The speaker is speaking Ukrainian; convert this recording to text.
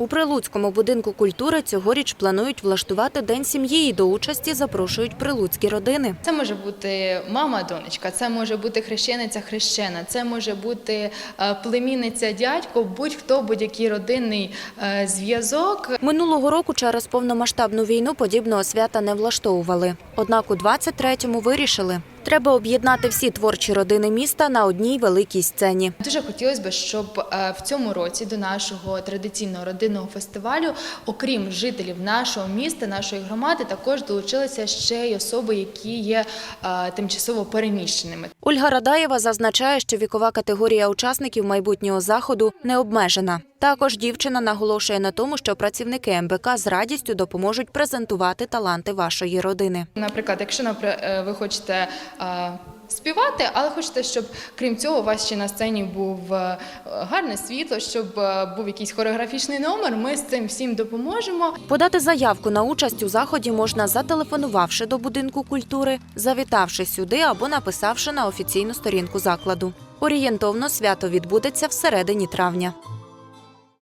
У Прилуцькому будинку культури цьогоріч планують влаштувати день сім'ї і до участі запрошують прилуцькі родини. Це може бути мама, донечка, це може бути хрещениця, хрещена, це може бути е, племінниця, дядько, будь-хто, будь-який родинний е, зв'язок. Минулого року через повномасштабну війну подібного свята не влаштовували. Однак у 23-му вирішили. Треба об'єднати всі творчі родини міста на одній великій сцені. Дуже хотілося б, щоб е, в цьому році до нашого традиційного родинного фестивалю, окрім жителів нашого міста, нашої громади, також долучилися ще й особи, які є е, тимчасово переміщеними. Ольга Радаєва зазначає, що вікова категорія учасників майбутнього заходу не обмежена. Також дівчина наголошує на тому, що працівники МБК з радістю допоможуть презентувати таланти вашої родини. Наприклад, якщо е, ви хочете співати, але хочете, щоб крім цього у вас ще на сцені був е, гарне світло, щоб е, був якийсь хореографічний номер, ми з цим всім допоможемо. Подати заявку на участь у заході можна зателефонувавши до будинку культури, завітавши сюди або написавши на офіційну сторінку закладу. Орієнтовно свято відбудеться всередині травня.